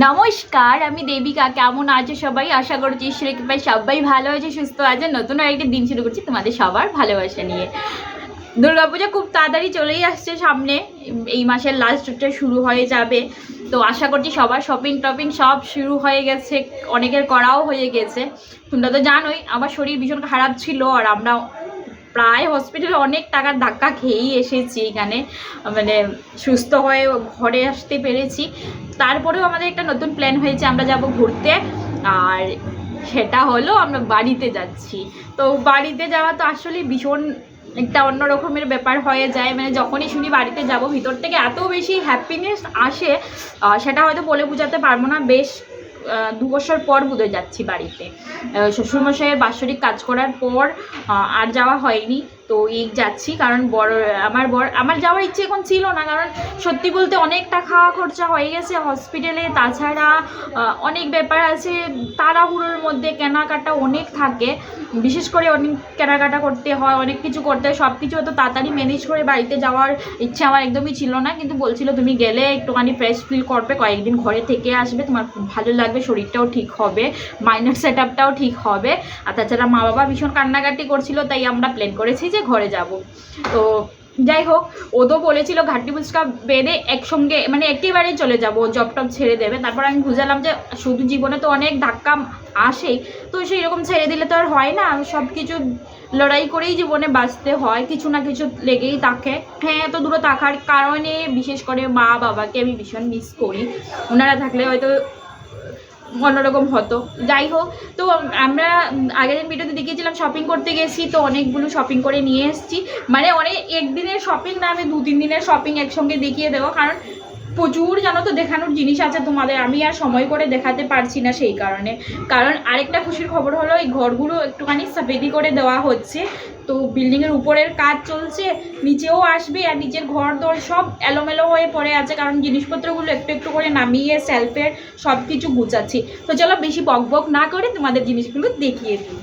নমস্কার, আমি দেবিকা। কেমন আছো সবাই? আশা করছি ঈশ্বরের কৃপায় সবাই ভালো আছে, সুস্থ আছে। নতুন আরেকটা দিন শুরু করছি তোমাদের সবার ভালোবাসা নিয়ে। দুর্গাপূজা খুব তাড়াতাড়ি চলেই আসছে সামনে। এই মাসের লাস্টটা শুরু হয়ে যাবে। তো আশা করছি সবার শপিং টপিং সব শুরু হয়ে গেছে, অনেকের করাও হয়ে গেছে। তোমরা তো জানোই, আমার শরীর ভীষণ খারাপ ছিল আর আমরা প্রায় হসপিটালে অনেক টাকার ধাক্কা খেয়েই এসেছি এখানে। মানে সুস্থ হয়ে ঘরে আসতে পেরেছি। তারপরেও আমাদের একটা নতুন প্ল্যান হয়েছে, আমরা যাব ঘুরতে। আর সেটা হলো আমরা বাড়িতে যাচ্ছি। তো বাড়িতে যাওয়া তো আসলে ভীষণ একটা অন্য রকমের ব্যাপার হয়ে যায়। মানে যখনই শুনি বাড়িতে যাব, ভিতর থেকে এত বেশি হ্যাপিনেস আসে সেটা হয়তো বলে বোঝাতে পারব না। বেশ দু বছর পর বুধে যাচ্ছি বাড়িতে। শ্বশুরমশাইয়ের বাৎসরিক কাজ করার পর আর যাওয়া হয়নি। তো এই যাচ্ছি, কারণ বড়, আমার বড়, আমার যাওয়ার ইচ্ছে এখন ছিল না, কারণ সত্যি বলতে অনেকটা খাওয়া খরচা হয়ে গেছে হসপিটালে তাছাড়া অনেক ব্যাপার আছে, তাড়াহুড়োর মধ্যে কেনাকাটা অনেক থাকে, বিশেষ করে অনেক কেনাকাটা করতে হয়, অনেক কিছু করতে হয় সব কিছু এত তাড়াতাড়ি ম্যানেজ করে বাড়িতে যাওয়ার ইচ্ছে আমার একদমই ছিল না, কিন্তু বলছিল তুমি গেলে একটুখানি ফ্রেশ ফিল করবে, কয়েকদিন ঘরে থেকে আসবে, তোমার খুব ভালো লাগবে, শরীরটাও ঠিক হবে মাইন্ড সেট ঠিক হবে, আর তাছাড়া মা বাবা ভীষণ কান্নাকাটি করছিল, তাই আমরা প্ল্যান করেছি যে ঘরে যাব। তো যাই হোক ও তো বলেছিল ঘাটটি ফুচকা বেঁধে একসঙ্গে মানে একেবারেই চলে যাব জব টপ ছেড়ে দেবে। তারপর আমি বুঝালাম যে শুধু জীবনে তো অনেক ধাক্কা আসেই, তো সেই রকম ছেড়ে দিলে তো আর হয় না। সব কিছু লড়াই করেই জীবনে বাঁচতে হয়, কিছু না কিছু লেগেই থাকে। হ্যাঁ এত দূরে থাকার কারণে বিশেষ করে মা বাবাকে আমি ভীষণ মিস করি। ওনারা থাকলে হয়তো অন্যরকম হতো। যাই হোক, তো আমরা আগের দিন ভিডিওতে দেখিয়েছিলাম শপিং করতে গেছি, তো অনেকগুলো শপিং করে নিয়ে এসেছি। মানে অনেক একদিনের শপিং না, আমি দু তিন দিনের শপিং একসঙ্গে দেখিয়ে দেবো। কারণ প্রচুর জানো তো দেখানোর জিনিস আছে তোমাদের। আমি আর সময় করে দেখাতে পারছি না সেই কারণে। কারণ আরেকটা খুশির খবর হলো, এই ঘরগুলো একটুখানি সাফেদি করে দেওয়া হচ্ছে। তো বিল্ডিংয়ের উপরের কাজ চলছে, নিচেও আসবে আর নিচের ঘর দর সব এলোমেলো হয়ে পড়ে আছে। কারণ জিনিসপত্রগুলো একটু একটু করে নামিয়ে সেলফের সব কিছু গুছাচ্ছি। তো চলো বেশি বক বক না করে তোমাদের জিনিসগুলো দেখিয়ে দিই।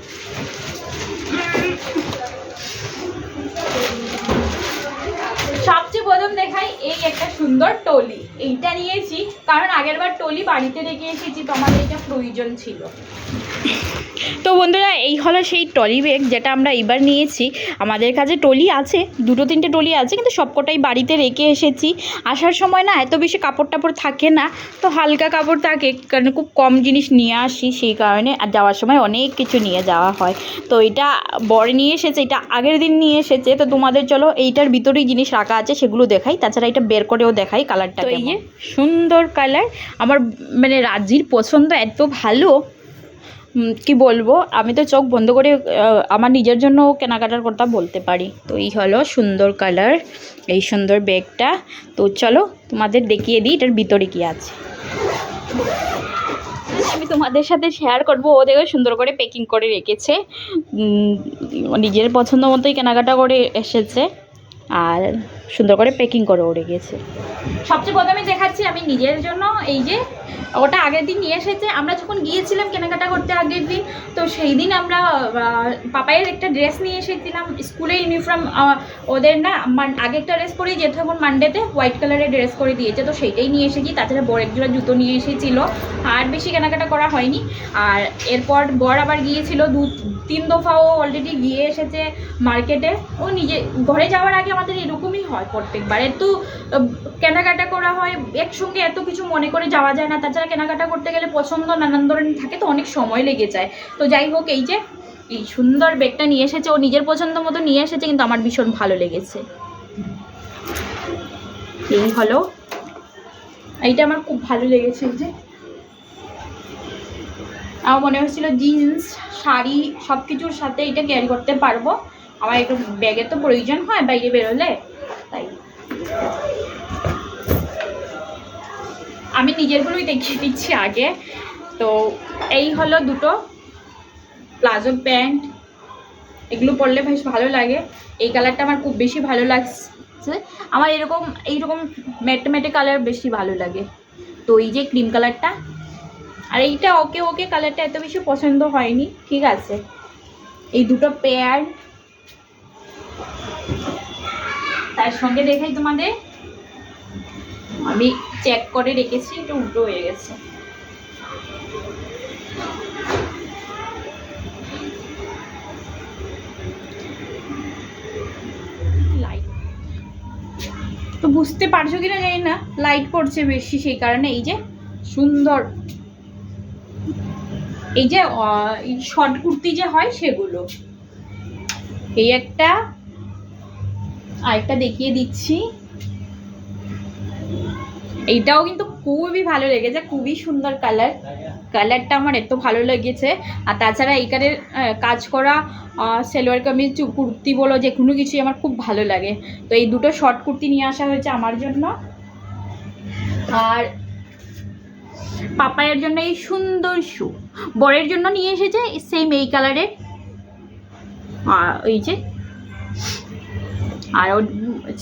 সবচেয়ে প্রথম দেখাই এই একটা সুন্দর টলি। এইটা নিয়েছি, কারণ আগেরবার টলি বাড়িতে রেখে এসেছি, তো আমার এটা প্রয়োজন ছিল। তো বন্ধুরা এই হলো সেই টলি ব্যাগ যেটা আমরা এইবার নিয়েছি। আমাদের কাছে টলি আছে দুটো তিনটে টলি আছে কিন্তু সবকটাই বাড়িতে রেখে এসেছি। আসার সময় না এত বেশি কাপড় টাপড় থাকে না তো হালকা কাপড় থাকে কারণ খুব কম জিনিস নিয়ে আসি সেই কারণে আর যাওয়ার সময় অনেক কিছু নিয়ে যাওয়া হয়। তো এটা বর নিয়ে এসেছে এটা আগের দিন নিয়ে এসেছে তো তোমাদের চলো এইটার ভিতরেই জিনিস রাখা আছে সেগুলো দেখাই। তাছাড়া এটা বের করেও দেখাই কালারটা এই যে সুন্দর কালার আমার মানে রাজির পছন্দ এত ভালো কি বলব? আমি তো চোখ বন্ধ করে আমার নিজের জন্য কেনাকাটার কথা বলতে পারি। তো এই হলো সুন্দর কালার এই সুন্দর ব্যাগটা তো চলো তোমাদের দেখিয়ে দিই এটার ভিতরে কি আছে। আমি তোমাদের সাথে শেয়ার করব, ও দেখো সুন্দর করে প্যাকিং করে রেখেছে। নিজের পছন্দ মতোই কেনাকাটা করে এসেছে। আর সুন্দর করে প্যাকিং করেও রেখেছে সবচেয়ে প্রথমে দেখাচ্ছি আমি নিজের জন্য এই যে, ওটা আগের দিন নিয়ে এসেছে। আমরা যখন গিয়েছিলাম কেনাকাটা করতে আগের দিন, তো সেই দিন আমরা পাপাইয়ের একটা ড্রেস নিয়ে এসেছিলাম। স্কুলে ইউনিফর্ম ওদের না আগে একটা ড্রেস পরেই যেতে তখন মানডেতে হোয়াইট কালারের ড্রেস করে দিয়েছে। তো সেইটাই নিয়ে এসেছি। তাছাড়া বড় এক জোড়া জুতো নিয়ে এসেছিল। আর বেশি কেনাকাটা করা হয়নি। আর এরপর বর আবার গিয়েছিল দু তিন দফাও অলরেডি গিয়ে এসেছে মার্কেটে ও নিজে ঘরে যাওয়ার আগে আমাদের এরকমই হয় প্রত্যেকবার। আহ, কেনাকাটা করা হয় একসঙ্গে এত কিছু মনে করে যাওয়া যায় না। তাছাড়া কেনাকাটা করতে গেলে পছন্দ নানান ধরনের থাকে তো অনেক সময় লেগে যায়। তো যাই হোক এই যে এই সুন্দর ব্যাগটা নিয়ে এসেছে। ও নিজের পছন্দ মতো নিয়ে এসেছে কিন্তু আমার ভীষণ ভালো লেগেছে। এই হলো। এইটা আমার খুব ভালো লেগেছে যে। আমার মনে হচ্ছিল জিন্স, শাড়ি সব কিছুর সাথে এটা ক্যারি করতে পারব। আমার একটু ব্যাগের তো প্রয়োজন হয় বাইরে বেরোলে, তাই। আমি নিজেরগুলোই দেখিয়ে দিচ্ছি আগে। তো এই হলো দুটো প্লাজো প্যান্ট। এগুলো পরলে বেশ ভালো লাগে। এই কালারটা আমার খুব বেশি ভালো লাগছে। আমার এরকম, এইরকম ম্যাটে ম্যাটে কালার বেশি ভালো লাগে। তো এই যে ক্রিম কালারটা আর এইটা ওকে ওকে কালারটা এত বেশি পছন্দ হয়নি, ঠিক আছে। এই দুটো পেয়ার তার সঙ্গে দেখাই তোমাদের। আমি চেক করে রেখেছি, একটু উল্টো হয়ে গেছে। তো বুঝতে পারছ কিনা জানি না লাইট পড়ছে বেশি, সেই কারণে এই যে সুন্দর। এই যে শর্ট কুর্তি যে হয় সেগুলো। এই একটা আরেকটা দেখিয়ে দিচ্ছি। এইটাও কিন্তু খুবই ভালো লেগেছে খুবই সুন্দর কালার। কালারটা আমার এত ভালো লেগেছে। আর তাছাড়া এইখানের আহ, কাজ করা সালোয়ার কামিজ কুর্তি বলো যে কোনো কিছুই আমার খুব ভালো লাগে। তো এই দুটো শর্ট কুর্তি নিয়ে আসা হয়েছে আমার জন্য। আর পাপায়ের জন্য এই সুন্দর শু। বরের জন্য নিয়ে এসেছে সেম এই কালারের এই যে, আর ওর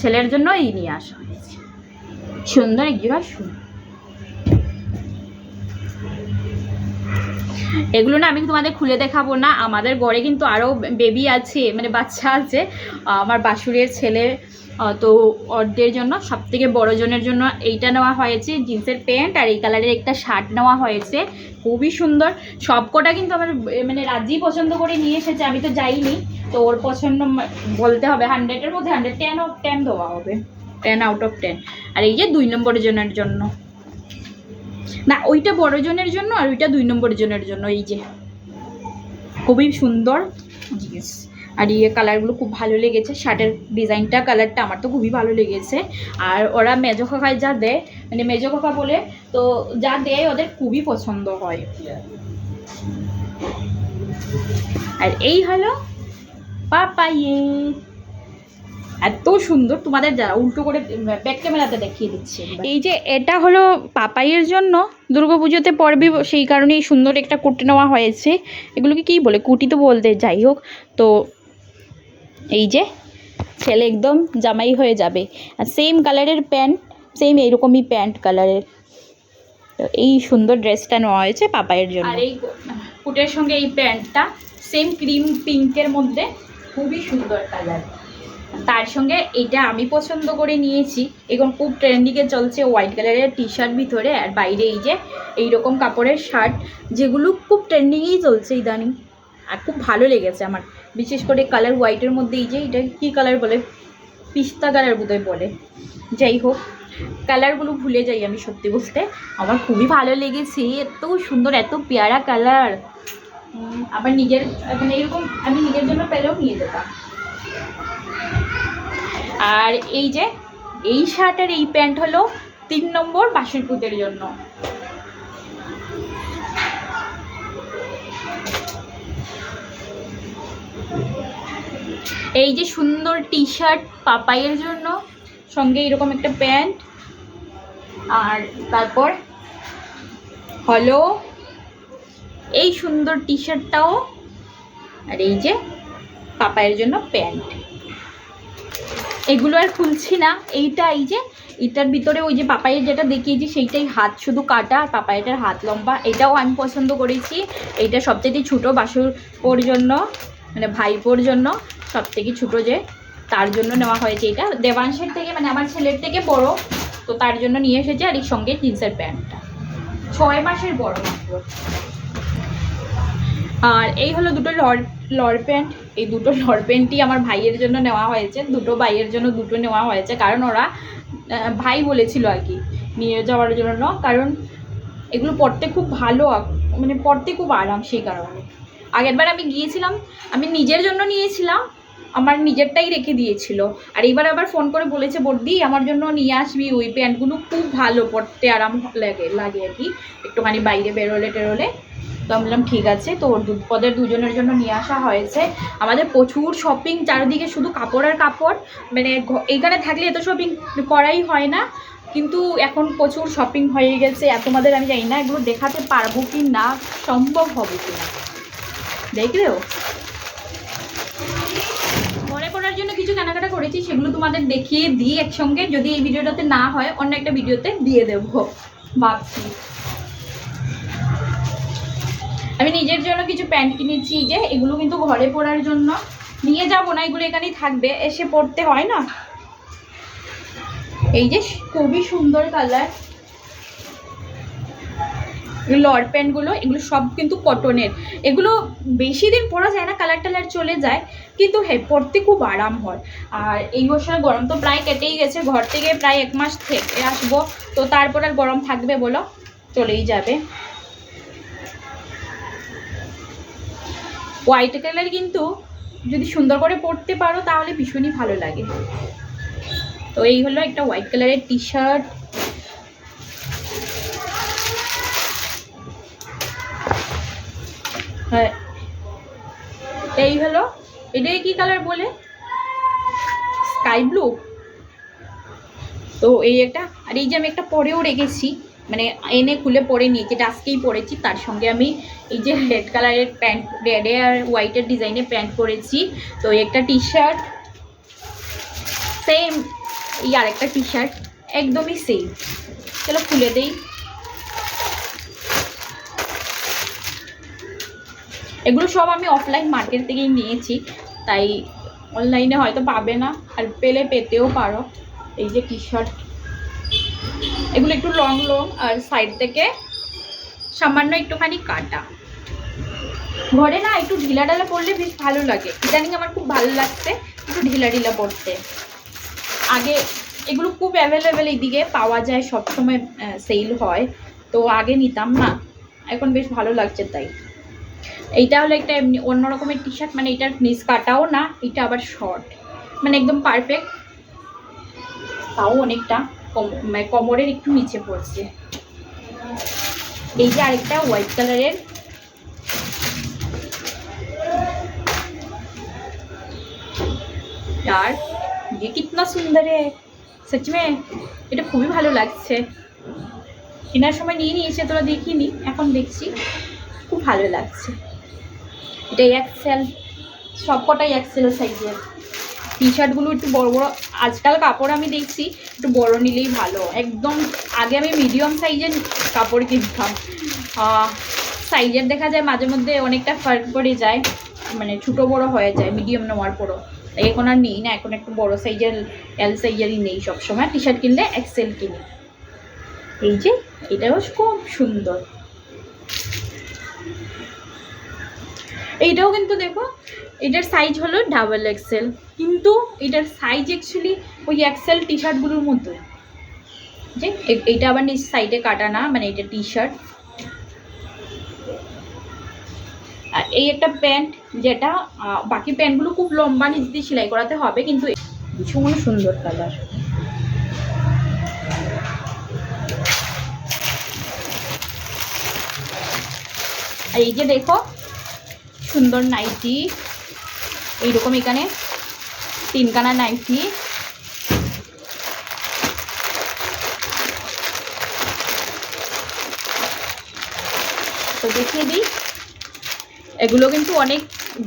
ছেলের জন্য এই নিয়ে আসা হয়েছে। সুন্দর এক জোড়া শু। এগুলো না আমি তোমাদের খুলে দেখাবো না। আমাদের ঘরে কিন্তু আরও বেবি আছে মানে বাচ্চা আছে। আমার বাসুরের ছেলে তো ওদের জন্য সব থেকে জনের জন্য এইটা নেওয়া হয়েছে, জিন্সের প্যান্ট, আর এই কালারের একটা শার্ট নেওয়া হয়েছে। খুবই সুন্দর। সবকটা কিন্তু আমার মানে রাজি পছন্দ করে নিয়ে এসেছে, আমি তো যাইনি। তো ওর পছন্দ বলতে হবে হান্ড্রেডের মধ্যে হান্ড্রেড টেন অফ টেন দেওয়া হবে। টেন আউট অফ টেন আর এই যে দুই নম্বর জনের জন্য। না, ওইটা বড় জনের জন্য, আর ওইটা দুই নম্বর জনের জন্য, এই যে। খুবই সুন্দর। জিনিস আর ইয়ে কালারগুলো খুব ভালো লেগেছে। শার্টের ডিজাইনটা, কালারটা আমার তো খুবই ভালো লেগেছে। আর ওরা মেজো কাকায় যা দেয় মানে মেজো কাকা বলে, তো যা দেয় ওদের খুবই পছন্দ হয়। আর এই হলো পাপাইয়ে। এত সুন্দর, তোমাদের যারা উল্টো করে ব্যাক ক্যামেরাতে দেখিয়ে দিচ্ছে। এই যে এটা হলো পাপাইয়ের জন্য, দুর্গা পুজোতে পড়বে সেই কারণেই সুন্দর একটা কুর্তি নেওয়া হয়েছে। এগুলোকে কী বলে কুটি তো বলতে যাই হোক। তো এই যে, ছেলে একদম জামাই হয়ে যাবে। আর সেম কালারের প্যান্ট সেম এইরকমই প্যান্ট কালারের তো এই সুন্দর ড্রেসটা নেওয়া হয়েছে পাপায়ের জন্য। আর এই কুটের সঙ্গে এই প্যান্টটা সেম ক্রিম পিঙ্কের মধ্যে, খুবই সুন্দর কালার তার সঙ্গে এটা আমি পছন্দ করে নিয়েছি এখন খুব ট্রেন্ডিংয়ে চলছে হোয়াইট কালারের টি শার্ট ভিতরে। আর বাইরে এই যে, এইরকম কাপড়ের শার্ট যেগুলো খুব ট্রেন্ডিংয়েই চলছে ইদানিং। আর খুব ভালো লেগেছে আমার। বিশেষ করে কালার হোয়াইটের মধ্যে এই যে এটা কী কালার বলে? পিস্তা কালার বোধহয় বলে। যাই হোক কালারগুলো ভুলে যাই আমি সত্যি বলতে। আমার খুবই ভালো লেগেছে, এত সুন্দর, এত পেয়ারা কালার আবার নিজের মানে এরকম আমি নিজের জন্য পেলেও নিয়ে যেতাম। আর এই যে, এই শার্ট আর এই প্যান্ট হলো তিন নম্বর বাসুরপুতের জন্য। এই যে সুন্দর টি শার্ট পাপাইয়ের জন্য, সঙ্গে এরকম একটা প্যান্ট। আর তারপর, হলো, এই সুন্দর টি শার্টটাও আর এই যে পাপাইয়ের জন্য প্যান্ট। এগুলো আর খুলছি না, এইটা এই যে, এটার ভিতরে ওই যে পাপাইয়ের যেটা দেখিয়েছি, সেইটাই হাত শুধু কাটা, আর পাপাইটার হাত লম্বা, এটাও আমি পছন্দ করেছি। এইটা সবথেকে ছোটো বাসুর জন্য। মানে ভাইপোর জন্য সব থেকে ছোটো যে, তার জন্য নেওয়া হয়েছে এটা। দেবাংশের থেকে মানে আমার ছেলের থেকে বড়, তো তার জন্য নিয়ে এসেছে আর এর সঙ্গে জিন্সের প্যান্টটা। ছয় মাসের বড় মাত্র। আর এই হলো দুটো লর লর প্যান্ট। এই দুটো লর প্যান্টই আমার ভাইয়ের জন্য নেওয়া হয়েছে। দুটো ভাইয়ের জন্য দুটো নেওয়া হয়েছে। কারণ ওরা ভাই বলেছিল আর কি, নিয়ে যাওয়ার জন্য। কারণ এগুলো পড়তে খুব ভালো মানে পড়তে খুব আরাম সেই কারণে। আগেরবার আমি গিয়েছিলাম, আমি নিজের জন্য নিয়েছিলাম, আমার নিজেরটাই রেখে দিয়েছিল। আর এইবার আবার ফোন করে বলেছে, বর্দি, আমার জন্য নিয়ে আসবি, ওই প্যান্টগুলো খুব ভালো পড়তে আরাম লাগে লাগে আর কি। একটুখানি বাইরে বেরোলে টেরোলে। তো আমি বললাম, ঠিক আছে তো ওর দু- ওদের দুজনের জন্য নিয়ে আসা হয়েছে। আমাদের প্রচুর শপিং চারিদিকে শুধু কাপড় আর কাপড়। মানে এইখানে থাকলে এত শপিং করাই হয় না। কিন্তু এখন প্রচুর শপিং হয়ে গেছে। তোমাদের আমি জানি না, এগুলো দেখাতে পারব কি না, সম্ভব হবে কি না? দেখলেও মনে করার জন্য কিছু কেনাকাটা করেছি, সেগুলো তোমাদের দেখিয়ে দিই একসঙ্গে। যদি এই ভিডিওটাতে না হয়, অন্য একটা ভিডিওতে দিয়ে দেবো। ভাবছি। আমি নিজের জন্য কিছু প্যান্ট কিনেছি যে এগুলো কিন্তু ঘরে পরার জন্য। নিয়ে যাব না, এগুলো এখানেই থাকবে। এসে পড়তে হয় না? এই যে খুবই সুন্দর কালার লর প্যান্টগুলো এগুলো সব কিন্তু কটনের এগুলো বেশি দিন পরা যায় না কালার টালার চলে যায়, কিন্তু হ্যাঁ পরতে খুব আরাম হয়। আর এই বছর গরম তো প্রায় কেটেই গেছে, ঘর থেকে প্রায় এক মাস থেকে আসব, তো তারপর আর গরম থাকবে বলো, চলেই যাবে। হোয়াইট কালার কিন্তু যদি সুন্দর করে পরতে পারো, তাহলে ভীষণই ভালো লাগে। তো এই হলো একটা হোয়াইট কালারের টি শার্ট হ্যাঁ। এই হলো, এটাই কি কালার বলে? স্কাই ব্লু তো এই একটা, আর এই যে আমি একটা পরেও রেখেছি মানে এনে খুলে পরে নিয়েছি এটা আজকেই পরেছি, তার সঙ্গে আমি এই যে রেড কালারের প্যান্ট রেডে আর হোয়াইটের ডিজাইনের প্যান্ট পরেছি। তো একটা টি শার্ট সেম এই আরেকটা টি শার্ট একদমই সেম চলো খুলে দেই। এগুলো সব আমি অফলাইন মার্কেট থেকেই নিয়েছি। তাই অনলাইনে হয়তো পাবে না, আর পেলে পেতেও পারো। এই যে টি শার্ট এগুলো একটু লং লং আর সাইড থেকে সামান্য একটুখানি কাটা। ঘরে না একটু ঢিলা ঢালা পরলে বেশ ভালো লাগে। ইদানিং আমার খুব ভালো লাগছে একটু ঢিলা ঢিলা পরতে। আগে এগুলো খুব অ্যাভেলেবেল এইদিকে পাওয়া যায়, সবসময় সেল হয়। তো আগে নিতাম না। এখন বেশ ভালো লাগছে তাই। এইটা হলো একটা এমনি অন্য রকমের টি শার্ট মানে এটার নিচ কাটাও না এটা আবার শর্ট মানে একদম পারফেক্ট তাও অনেকটা কম মানে কোমরের একটু নিচে পড়ছে এই যে আরেকটা হোয়াইট কালারের यार ये कितना सुंदर है सच में এটা খুবই ভালো লাগছে কেনার সময় নিয়ে নিয়েছে তোরা দেখিনি এখন দেখছি খুব ভালো লাগছে। এটা এক্সেল সবকটাই এক্সেল সাইজের টি শার্টগুলো একটু বড় বড়, আজকাল কাপড় আমি দেখছি, একটু বড় নিলেই ভালো। একদম আগে আমি মিডিয়াম সাইজের কাপড় কিনতাম। সাইজের দেখা যায় মাঝে মধ্যে অনেকটা ফার্ক পড়ে যায় মানে ছোটো বড় হয়ে যায় মিডিয়াম নেওয়ার পরও। তাই এখন আর নেই না, এখন একটু বড় সাইজের এল সাইজেরই নেই সবসময়। টি শার্ট কিনলে এক্সেল কিনি। এই যে, এটাও খুব সুন্দর। এইটাও কিন্তু দেখো, এটার সাইজ হলো ডাবল এক্সেল কিন্তু এটার সাইজ অ্যাকচুয়ালি ওই এক্সেল টি শার্টগুলোর মতো যে এইটা আবার নিচ সাইডে কাটা না মানে এটা টি শার্ট আর এই একটা প্যান্ট যেটা বাকি প্যান্টগুলো খুব লম্বা নিচ দিয়ে সেলাই করাতে হবে, কিন্তু ভীষণ সুন্দর কালার আর এই যে দেখো সুন্দর নাইটি। এইরকম এখানে তিনখানা নাইটি। তো দেখিয়ে দিই। এগুলো কিন্তু অনেক,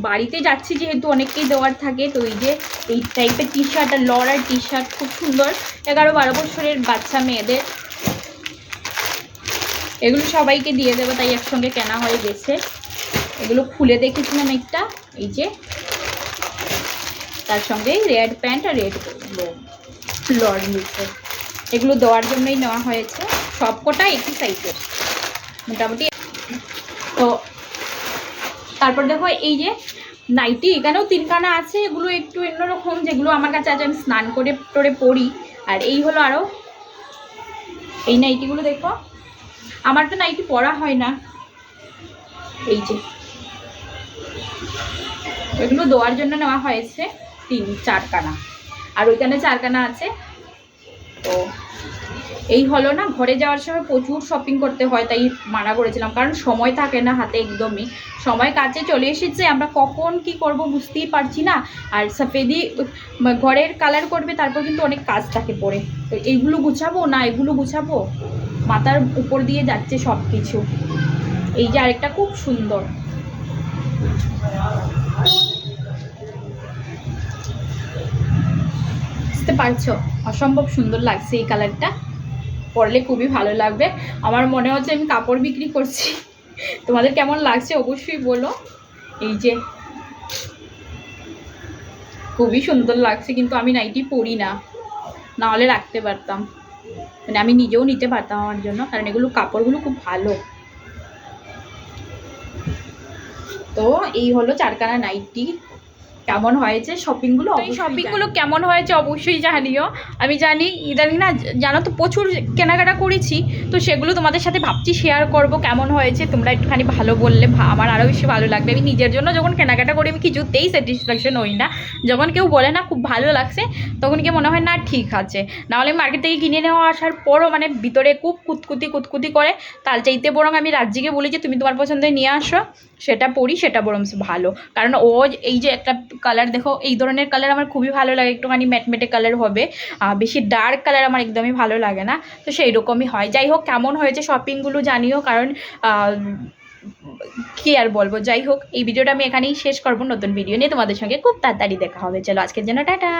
বাড়িতে যাচ্ছি যেহেতু অনেককেই দেওয়ার থাকে, তো এই যে এই টাইপের টি শার্ট আর লড়ার টি শার্ট খুব সুন্দর। এগারো বারো বছরের বাচ্চা মেয়েদের। এগুলো সবাইকে দিয়ে দেবো, তাই একসঙ্গে কেনা হয়ে গেছে। এগুলো খুলে দেখেছিলাম একটা, এই যে। তার সঙ্গে রেড প্যান্ট আর রেড লড নিচ্ছে এগুলো দেওয়ার জন্যই নেওয়া হয়েছে। সবকটা একই সাইজের মোটামুটি। তো তারপর দেখো এই যে নাইটি, এখানেও তিনখানা আছে। এগুলো একটু অন্যরকম, যেগুলো আমার কাছে আছে আমি স্নান করে, টোরে পড়ি আর এই হলো আরও এই নাইটিগুলো দেখো। আমার তো নাইটি পরা হয় না। এই যে। এগুলো দেওয়ার জন্য নেওয়া হয়েছে তিন, চারখানা। আর ওইখানে চারখানা আছে। তো এই হলো না, ঘরে যাওয়ার সময় প্রচুর শপিং করতে হয়, তাই মানা করেছিলাম। কারণ সময় থাকে না হাতে একদমই। সময় কাছে চলে এসেছে, আমরা কখন কি করব বুঝতেই পারছি না। আর সাফেদি ঘরের কালার করবে, তারপর কিন্তু অনেক কাজ থাকে পরে। তো এইগুলো গুছাবো না, এগুলো গুছাবো? মাথার উপর দিয়ে যাচ্ছে সব কিছু এই যে আরেকটা খুব সুন্দর। বুঝতে পারছ? অসম্ভব সুন্দর লাগছে এই কালারটা। পরলে খুবই ভালো লাগবে। আমার মনে হচ্ছে আমি কাপড় বিক্রি করছি। তোমাদের কেমন লাগছে অবশ্যই বলো। এই যে, খুবই সুন্দর লাগছে, কিন্তু আমি নাইটি পরি না। না হলে রাখতে পারতাম। মানে আমি নিজেও নিতে পারতাম আমার জন্য, কারণ এগুলো কাপড়গুলো খুব ভালো। তো এই হলো চারখানা নাইটি কেমন হয়েছে শপিংগুলো এই শপিংগুলো কেমন হয়েছে অবশ্যই জানিও। আমি জানি ইদানিং না জানো তো প্রচুর কেনাকাটা করেছি তো সেগুলো তোমাদের সাথে ভাবছি শেয়ার করব কেমন হয়েছে তোমরা একটুখানি ভালো বললে আমার আরও বেশি ভালো লাগবে। আমি নিজের জন্য যখন কেনাকাটা করি আমি কিছুতেই স্যাটিসফ্যাকশন হই না। যখন কেউ বলে না খুব ভালো লাগছে তখন কি মনে হয় না ঠিক আছে। নাহলে মার্কেট থেকে কিনে নেওয়া আসার পরও মানে ভিতরে খুব কুতকুতি কুতকুতি করে তার চাইতে বরং আমি রাজ্যিকে বলি যে তুমি তোমার পছন্দের নিয়ে আসো সেটা পরি সেটা বরং ভালো। কারণ ও এই যে একটা কালার দেখো, এই ধরনের কালার আমার খুবই ভালো লাগে, একটুখানি ম্যাটমেটে কালার হবে। বেশি ডার্ক কালার আমার একদমই ভালো লাগে না, তো সেই রকমই হয়। যাই হোক, কেমন হয়েছে শপিংগুলো জানিও, কারণ কি আর বলব? যাই হোক, এই ভিডিওটা আমি এখানেই শেষ করব, নতুন ভিডিও নিয়ে তোমাদের সঙ্গে খুব তাড়াতাড়ি দেখা হবে। চলো, আজকের জন্য টাটা!